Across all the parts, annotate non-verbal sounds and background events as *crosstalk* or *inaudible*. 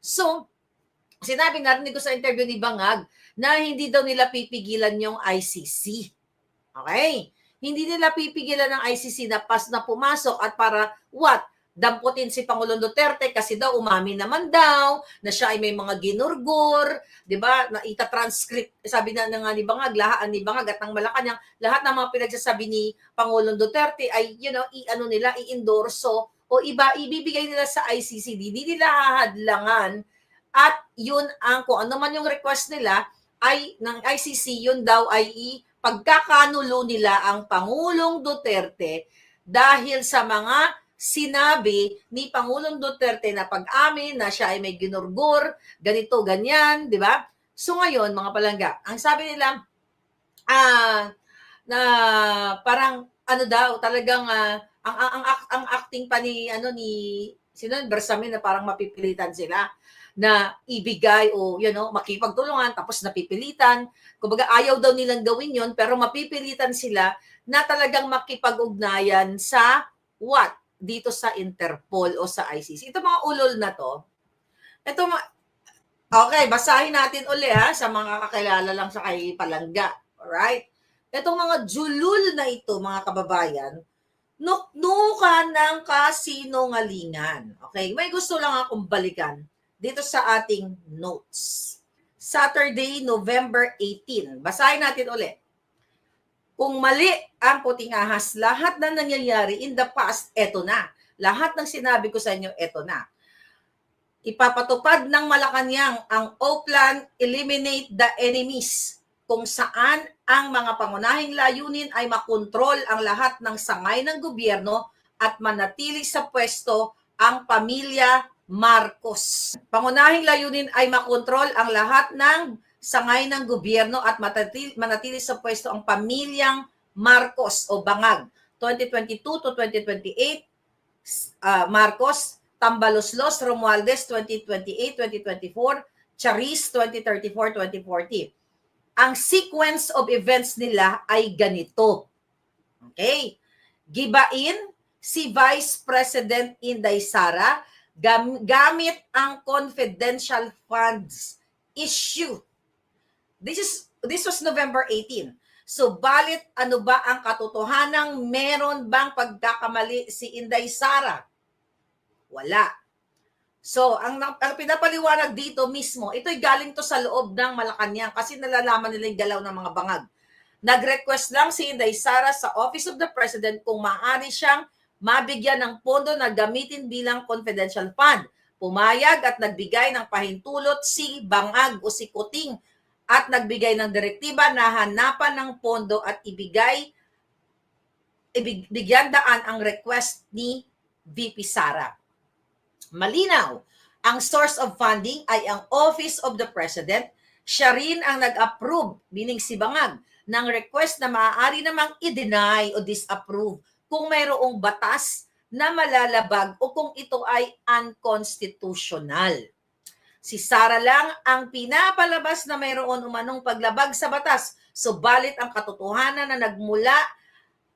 So, sinabi narinig ko sa interview ni Bangag na hindi daw nila pipigilan yung ICC. Okay? Hindi nila pipigilan ng ICC na pas na pumasok at para what? Damputin si Pangulong Duterte kasi daw umami naman daw na siya ay may mga ginurgur, 'di ba? Na ita-transcript sabi na nga ni Bangag, lahat ni Bangag at ng Malacanang, lahat ng mga pinagsasabi ni Pangulong Duterte ay you know, i-ano nila, i-endorso o iba ibibigay nila sa ICC, hindi nila hahadlangan at yun ang kung ano man yung request nila ay ng ICC yun daw ay pagkakanulo nila ang Pangulong Duterte dahil sa mga sinabi ni Pangulong Duterte na pag-amin na siya ay may ginurgur, ganito, ganyan, di ba? So ngayon, mga palangga, ang sabi nila, ah, na parang ano daw, talagang ah, ang, ang, ang, ang acting pa ni, ano, ni, sino, Bersamin na parang mapipilitan sila na ibigay o you know makipagtulungan tapos napipilitan. Kumbaga ayaw daw nilang gawin yon pero mapipilitan sila na talagang makipag-ugnayan sa what? Dito sa Interpol o sa ICC ito mga ulol na to ito okay basahin natin uli ha sa mga kakilala lang sa kay Palangga alright? Itong mga julul na ito mga kababayan nuknukan ng kasinungalingan okay may gusto lang akong balikan dito sa ating notes. Saturday, November 18. Basahin natin ulit. Kung mali ang puting ahas, lahat na nangyayari in the past, eto na. Lahat ng sinabi ko sa inyo, eto na. Ipapatupad ng Malacanang ang O-Plan, eliminate the enemies, kung saan ang mga pangunahing layunin ay makontrol ang lahat ng sangay ng gobyerno at manatili sa pwesto ang pamilya Marcos. Pangunahing layunin ay makontrol ang lahat ng sangay ng gobyerno at manatili, manatili sa pwesto ang pamilyang Marcos o Bangag. 2022 to 2028, uh, Marcos, Tambaloslos, Romualdez 2028-2024, Charis 2034-2040. Ang sequence of events nila ay ganito. Okay? Gibain si Vice President Inday Sara gam- gamit ang confidential funds issue. This is this was November 18. So balit ano ba ang katotohanang meron bang pagkakamali si Inday Sara? Wala. So, ang, ang pinapaliwanag dito mismo, ito'y galing to sa loob ng Malacanang kasi nalalaman nila yung galaw ng mga bangag. Nag-request lang si Inday Sara sa Office of the President kung maaari siyang mabigyan ng pondo na gamitin bilang confidential fund. Pumayag at nagbigay ng pahintulot si Bangag o si Kuting at nagbigay ng direktiba na hanapan ng pondo at ibigay ibigyan daan ang request ni VP Sara. Malinaw, ang source of funding ay ang Office of the President. Siya rin ang nag-approve, meaning si Bangag, ng request na maaari namang i-deny o disapprove kung mayroong batas na malalabag o kung ito ay unconstitutional. Si Sara lang ang pinapalabas na mayroon umanong paglabag sa batas. Subalit ang katotohanan na nagmula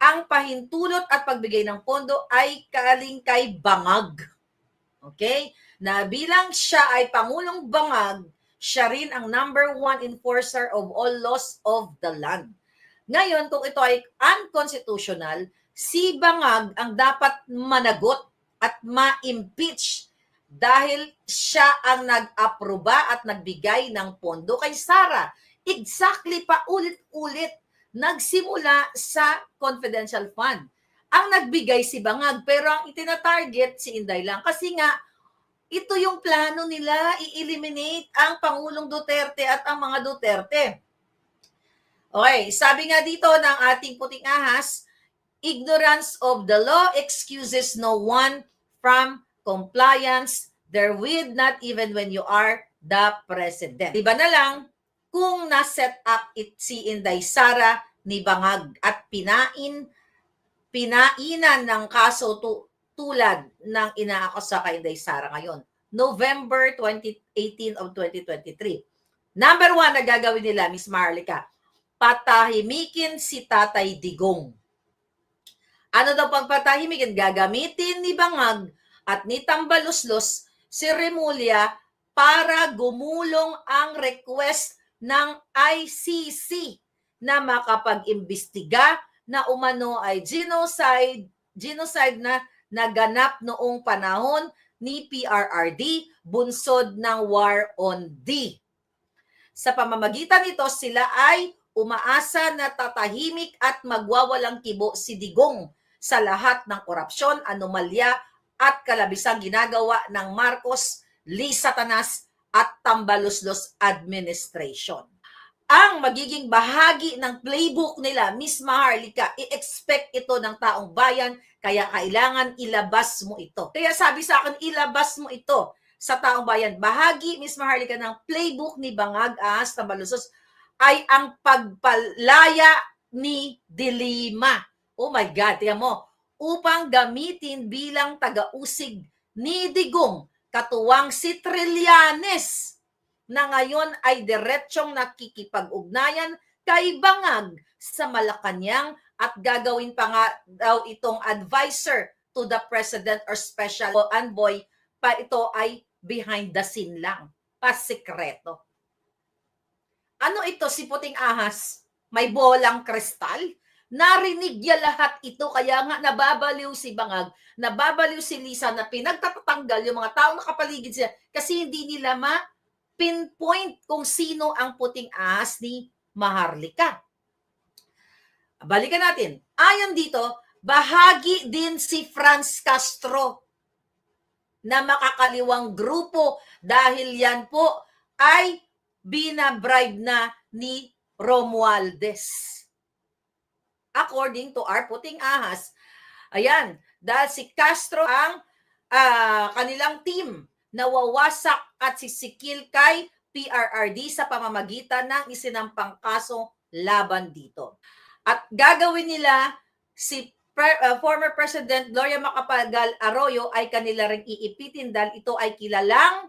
ang pahintulot at pagbigay ng pondo ay kaling kay Bangag. Okay? Na bilang siya ay Pangulong Bangag, siya rin ang number one enforcer of all laws of the land. Ngayon, kung ito ay unconstitutional, si Bangag ang dapat managot at ma-impeach dahil siya ang nag-aproba at nagbigay ng pondo kay Sara. Exactly pa ulit-ulit nagsimula sa confidential fund. Ang nagbigay si Bangag pero ang itinatarget si Inday lang kasi nga ito yung plano nila i-eliminate ang Pangulong Duterte at ang mga Duterte. Okay, sabi nga dito ng ating puting ahas, ignorance of the law excuses no one from compliance therewith not even when you are the president. Diba na lang kung na-set up it si Inday Sara ni Bangag at pinain pinainan ng kaso tu, tulad ng inaakusa kay Inday Sara ngayon. November 2018 of 2023. Number one na gagawin nila, Miss Marlica, patahimikin si Tatay Digong. Ano daw pagpatahimikin? Gagamitin ni Bangag at ni Tambaluslos si Remulia para gumulong ang request ng ICC na makapag-imbestiga na umano ay genocide, genocide na naganap noong panahon ni PRRD, bunsod ng War on D. Sa pamamagitan nito, sila ay umaasa na tatahimik at magwawalang kibo si Digong sa lahat ng korupsyon, anomalya at kalabisang ginagawa ng Marcos, Lee Satanas at Tambaluslos Administration. Ang magiging bahagi ng playbook nila, Miss Maharlika, i-expect ito ng taong bayan, kaya kailangan ilabas mo ito. Kaya sabi sa akin, ilabas mo ito sa taong bayan. Bahagi, Miss Maharlika, ng playbook ni Bangag Ahas Tambaluslos ay ang pagpalaya ni Dilima. Oh my God, tingnan mo. Upang gamitin bilang taga-usig ni Digong, katuwang si Trillanes na ngayon ay diretsyong nakikipag-ugnayan kay Bangag sa Malacanang at gagawin pa nga daw itong advisor to the president or special envoy pa ito ay behind the scene lang, pasikreto. Ano ito si Puting Ahas? May bolang kristal? Narinig niya lahat ito kaya nga nababaliw si Bangag, nababaliw si Lisa na pinagtatanggal yung mga taong nakapaligid siya kasi hindi nila ma pinpoint kung sino ang puting ahas ni Maharlika. Balikan natin. Ayon dito, bahagi din si Franz Castro na makakaliwang grupo dahil yan po ay binabribe na ni Romualdez. According to our puting ahas, ayan, dahil si Castro ang ah, kanilang team nawawasak at sisikil kay PRRD sa pamamagitan ng isinampang kaso laban dito. At gagawin nila si pre- uh, former President Gloria Macapagal Arroyo ay kanila ring iipitin dahil ito ay kilalang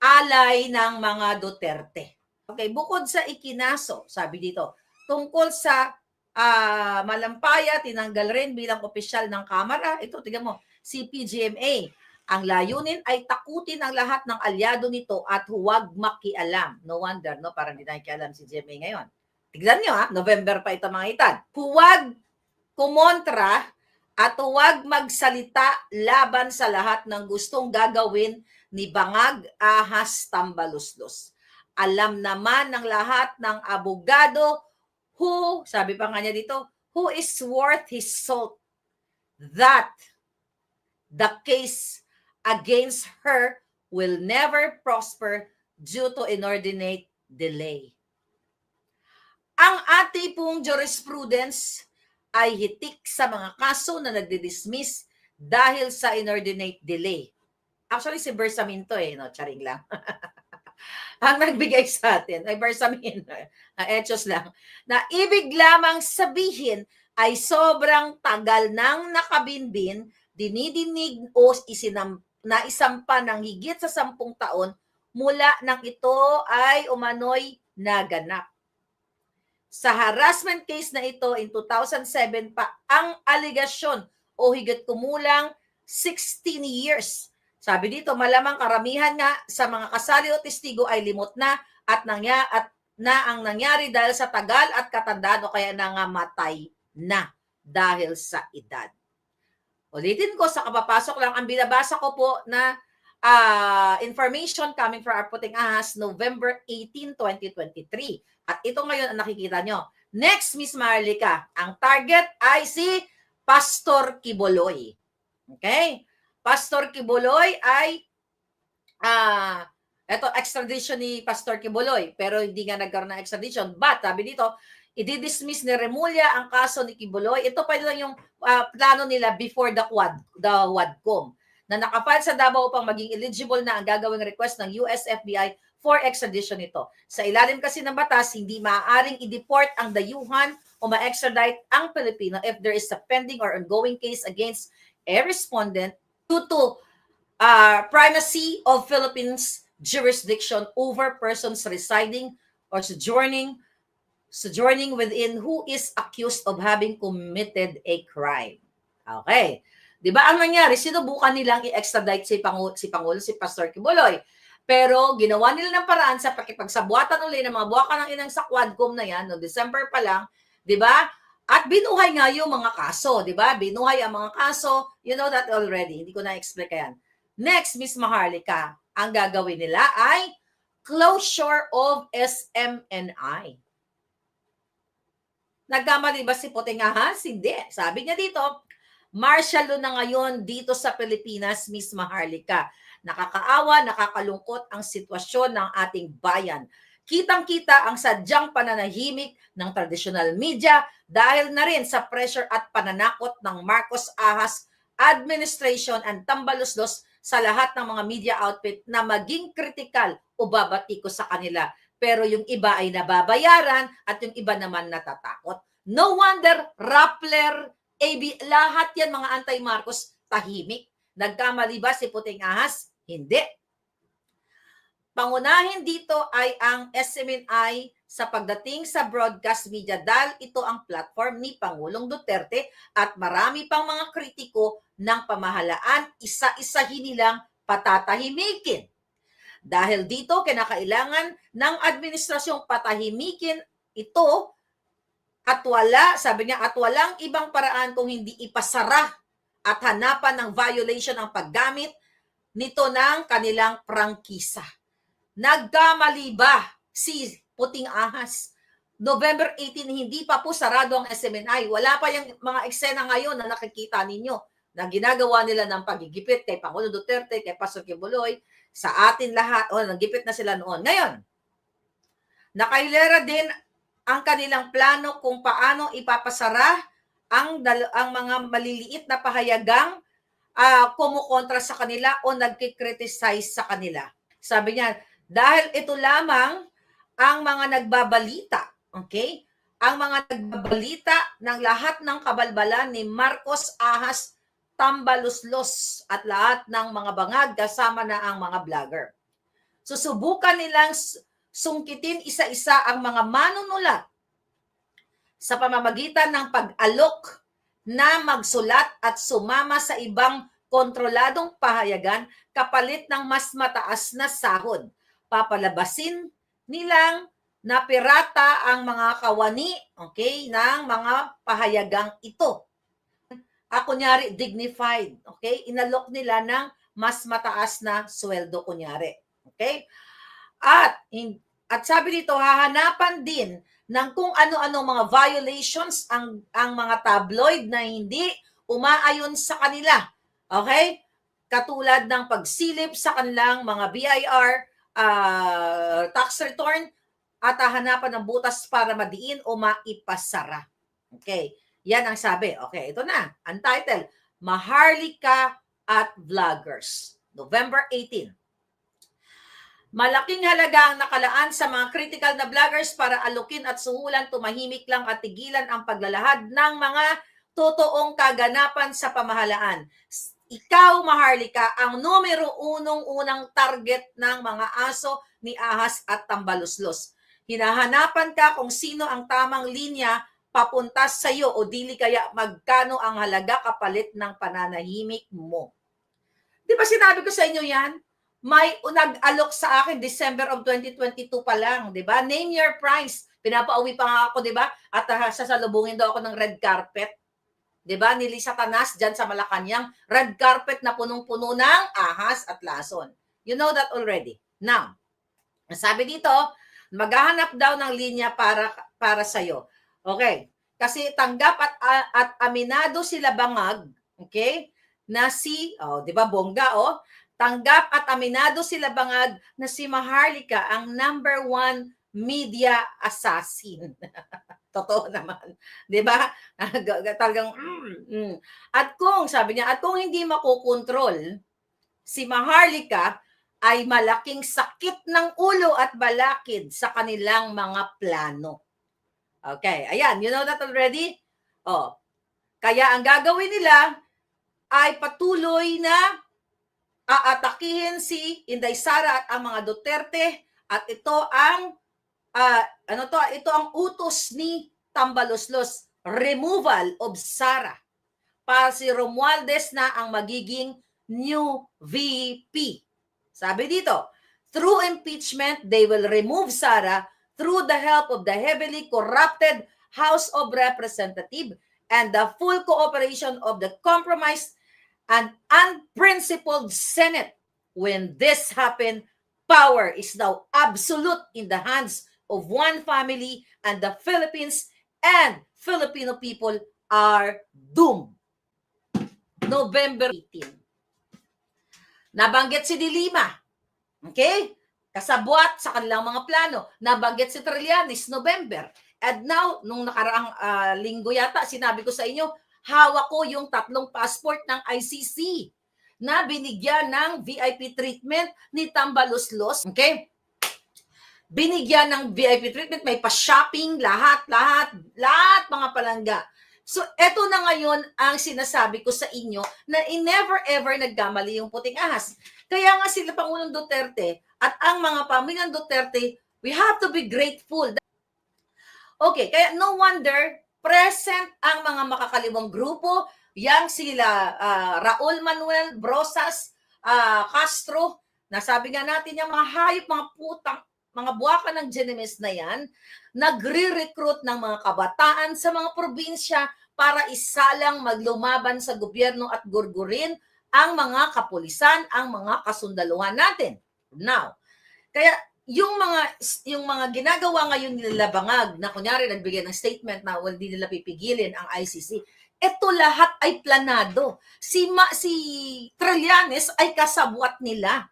alay ng mga Duterte. Okay, bukod sa ikinaso, sabi dito, tungkol sa ah, malampaya, tinanggal rin bilang opisyal ng Kamara. Ito, tingnan mo, si PGMA. Ang layunin ay takutin ang lahat ng alyado nito at huwag makialam. No wonder, no? Parang hindi nakikialam si GMA ngayon. Tignan nyo, ha? November pa ito mga itan. Huwag kumontra at huwag magsalita laban sa lahat ng gustong gagawin ni Bangag Ahas Tambaluslos. Alam naman ng lahat ng abogado who, sabi pa nga niya dito, who is worth his salt that the case against her will never prosper due to inordinate delay. Ang ating pong jurisprudence ay hitik sa mga kaso na nagdi-dismiss dahil sa inordinate delay. Actually, si Bersamin to eh, no? Charing lang. *laughs* ang nagbigay sa atin ay Bersamin, *laughs* uh, etos lang, na ibig lamang sabihin ay sobrang tagal nang nakabinbin, dinidinig o isinam, na isampa ng higit sa sampung taon mula nang ito ay umano'y naganap. Sa harassment case na ito in 2007 pa, ang aligasyon o higit kumulang 16 years. Sabi dito, malamang karamihan nga sa mga kasali o testigo ay limot na at, nangya, at na ang nangyari dahil sa tagal at katandaan o kaya nangamatay na dahil sa edad. Ulitin ko, sa kapapasok lang, ang binabasa ko po na ah, information coming from our puting ahas, November 18, 2023. At ito ngayon ang nakikita nyo. Next, Miss Marlica, ang target ay si Pastor Kiboloy. Okay? Pastor Kiboloy ay ah eto extradition ni Pastor Kiboloy pero hindi nga nagkaroon ng extradition but sabi dito i-dismiss ni Remulla ang kaso ni Kiboloy ito pa lang yung ah, plano nila before the quad the WADCOM na nakafile sa Davao upang maging eligible na ang gagawing request ng US FBI for extradition nito. Sa ilalim kasi ng batas, hindi maaaring i-deport ang dayuhan o ma-extradite ang Pilipino if there is a pending or ongoing case against a respondent due to uh, primacy of Philippines jurisdiction over persons residing or sojourning sojourning within who is accused of having committed a crime. Okay. 'Di ba ang nangyari, sinubukan nilang i-extradite si Pangulo, si Pangulo si Pastor Kibuloy. Pero ginawa nila ng paraan sa pakipagsabuatan uli ng mga buwaka ng inang sa Quadcom na yan, no December pa lang, di ba? At binuhay nga yung mga kaso, di ba? Binuhay ang mga kaso, you know that already. Hindi ko na-explain yan. Next, Miss Maharlika, ang gagawin nila ay closure of SMNI. Nagkamali ba si Puting Ahas? Hindi. Sabi niya dito, martial law na ngayon dito sa Pilipinas, Miss Maharlika. Nakakaawa, nakakalungkot ang sitwasyon ng ating bayan. Kitang-kita ang sadyang pananahimik ng traditional media dahil na rin sa pressure at pananakot ng Marcos Ahas administration and tambaluslos sa lahat ng mga media outfit na maging kritikal o babati ko sa kanila. Pero yung iba ay nababayaran at yung iba naman natatakot. No wonder, Rappler, AB, lahat yan mga anti-Marcos tahimik. Nagkamali ba si Puting Ahas? Hindi. Pangunahin dito ay ang SMNI sa pagdating sa broadcast media dahil ito ang platform ni Pangulong Duterte at marami pang mga kritiko ng pamahalaan, isa-isahin nilang patatahimikin. Dahil dito, kinakailangan ng administrasyong patahimikin ito at wala, sabi niya, at walang ibang paraan kung hindi ipasara at hanapan ng violation ang paggamit nito ng kanilang prangkisa. Nagkamali ba si Puting Ahas? November 18, hindi pa po sarado ang SMNI. Wala pa yung mga eksena ngayon na nakikita ninyo na ginagawa nila ng pagigipit kay Pangulo Duterte, kay Pastor Kibuloy, sa atin lahat. O, nagipit na sila noon. Ngayon, nakailera din ang kanilang plano kung paano ipapasara ang, ang mga maliliit na pahayagang uh, kumukontra sa kanila o nagkikriticize sa kanila. Sabi niya, dahil ito lamang ang mga nagbabalita, okay? Ang mga nagbabalita ng lahat ng kabalbalan ni Marcos Ahas Tambaluslos at lahat ng mga bangag kasama na ang mga vlogger. Susubukan nilang sungkitin isa-isa ang mga manunulat sa pamamagitan ng pag-alok na magsulat at sumama sa ibang kontroladong pahayagan kapalit ng mas mataas na sahod. Papalabasin nilang na pirata ang mga kawani okay, ng mga pahayagang ito. Ah, kunyari, dignified. Okay? Inalok nila ng mas mataas na sweldo, kunyari. Okay? At, at sabi dito, hahanapan din ng kung ano-ano mga violations ang, ang mga tabloid na hindi umaayon sa kanila. Okay? Katulad ng pagsilip sa kanilang mga BIR, uh, tax return, at hahanapan ng butas para madiin o maipasara. Okay. Yan ang sabi. Okay, ito na. Ang title, Maharlika at Vloggers. November 18. Malaking halaga ang nakalaan sa mga critical na vloggers para alukin at suhulan, tumahimik lang at tigilan ang paglalahad ng mga totoong kaganapan sa pamahalaan. Ikaw, Maharlika, ang numero unong unang target ng mga aso ni Ahas at Tambaluslos. Hinahanapan ka kung sino ang tamang linya papunta sa iyo o dili kaya magkano ang halaga kapalit ng pananahimik mo. Di ba sinabi ko sa inyo yan? May nag-alok sa akin December of 2022 pa lang, di ba? Name your price. Pinapauwi pa nga ako, di ba? At uh, sasalubungin daw ako ng red carpet. Di ba? Ni Lisa Tanas dyan sa Malacanang. Red carpet na punong-puno ng ahas at lason. You know that already. Now, sabi dito, maghahanap daw ng linya para para sa iyo. Okay? Kasi tanggap at at aminado sila bangag, okay? Na si, oh, 'di ba bongga oh, tanggap at aminado sila bangag na si Maharlika ang number one media assassin. *laughs* Totoo naman. 'Di ba? *laughs* Talagang mm, mm. At kung sabi niya, at kung hindi makokontrol si Maharlika ay malaking sakit ng ulo at balakid sa kanilang mga plano. Okay, ayan, you know that already? Oh. Kaya ang gagawin nila ay patuloy na aatakihin si Inday Sara at ang mga Duterte at ito ang uh, ano to, ito ang utos ni Tambaloslos, removal of Sara para si Romualdez na ang magiging new VP. Sabi dito, through impeachment, they will remove Sara through the help of the heavily corrupted House of Representatives and the full cooperation of the compromised and unprincipled Senate. When this happened, power is now absolute in the hands of one family and the Philippines and Filipino people are doomed. November 18. Nabanggit si Dilima. Okay? Kasabwat sa kanilang mga plano. Nabanggit si Trillanes, November. And now, nung nakaraang ah, linggo yata, sinabi ko sa inyo, hawak ko yung tatlong passport ng ICC na binigyan ng VIP treatment ni Tambaluslos. Okay? Binigyan ng VIP treatment, may pa-shopping, lahat, lahat, lahat mga palangga. So, eto na ngayon ang sinasabi ko sa inyo na in never ever nagkamali yung puting ahas. Kaya nga sila Pangulong Duterte at ang mga pamilyang Duterte, we have to be grateful. Okay, kaya no wonder present ang mga makakaliwang grupo, yang sila ah, Raul Manuel Brosas ah, Castro, nasabi nga natin yung mga hayop, mga putang, mga buwaka ng Genemes na yan, nagre-recruit ng mga kabataan sa mga probinsya para isalang maglumaban sa gobyerno at gurgurin ang mga kapulisan, ang mga kasundaluhan natin. Now, kaya yung mga yung mga ginagawa ngayon nila Bangag na kunyari nagbigay ng statement na well, hindi nila pipigilin ang ICC, ito lahat ay planado. Si Ma, si Trillanes ay kasabwat nila.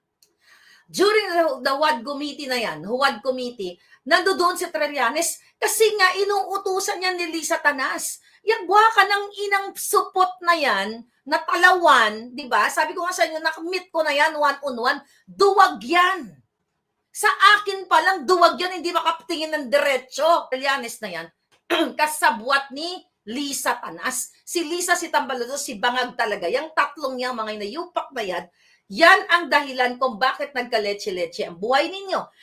During the, WAD committee na yan, WAD committee, nandoon si Trillanes kasi nga inuutusan niya ni Lisa Tanas. Yung buwaka ng inang supot na yan, na talawan, di ba? Sabi ko nga sa inyo, nakamit ko na yan, one-on-one, duwag yan. Sa akin pa lang, duwag yan, hindi makapatingin ng diretsyo. Trillanes na yan, *clears throat* kasabwat ni Lisa Tanas. Si Lisa, si Tambalado, si Bangag talaga. Yung tatlong yang mga inayupak na yan, yan ang dahilan kung bakit nagka-leche-leche ang buhay ninyo.